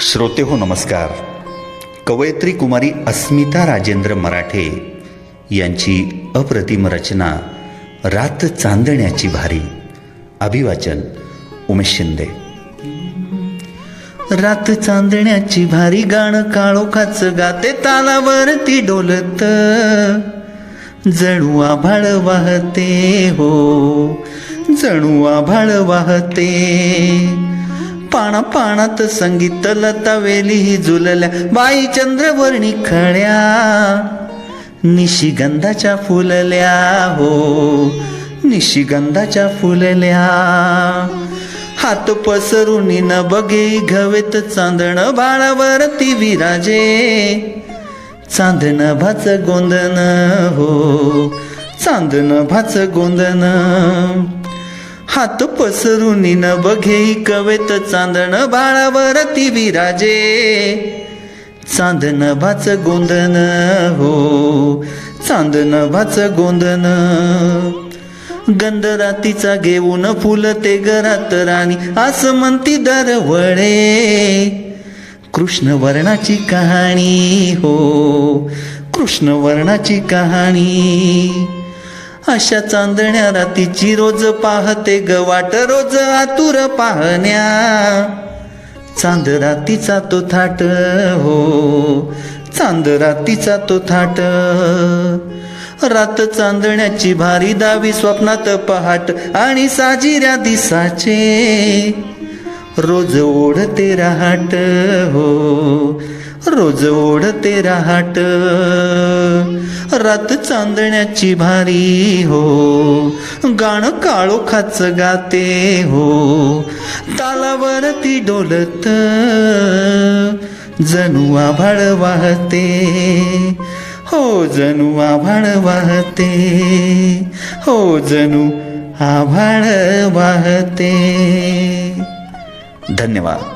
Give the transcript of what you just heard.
श्रोते हो नमस्कार. कवयित्री कुमारी अस्मिता राजेंद्र मराठे यांची अप्रतिम रचना रात चांदण्याची भारी. अभिवाचन उमेश शिंदे. रात चांदण्याची भारी गाणं काळोखाच गाते तालावरती डोलत. जणू आभाळ वाहते हो जणू आभाळ वाहते. पाणा पाणात संगीत लता वेली झुलल्या. बाई चंद्रवर्णी खळ्या निशिगंधाच्या फुलल्या हो. निशिगंधाच्या फुलल्या. हात पसरून न बघे घवेत चांदण बाळावरती विराजे. चांदण भाच गोंदन हो. चांदण भाच गोंदन. हात पसरून न बघे कवेत चांदण बाळावरती विराजे. चांदण भाच गोंदन हो चांदण भाच गोंदन. गंध रातीचा घेऊन फुल ते घरात राणी असं म्हणती दरवळे. कृष्ण वर्णाची कहाणी हो कृष्ण वर्णाची कहाणी. अशा चांदण्या रातीची रोज पाहते गवाट रोज आतुर पाहण्या. चांद रातीचा तो थाट हो. चांद रातीचा तो थाट. रात चांदण्याची भारी दावी स्वप्नात पहाट आणि साजिऱ्या दिसाचे. रोज ओढते राहाट हो. रोज ओढते रहाट. रात चांदण्याची भारी हो. गाणं काळोखाच गाते हो. तालावरती डोलत. जणू आभाळ वाहते. हो जणू आभाळ वाहते. हो जणू आभाळ वाहते. धन्यवाद.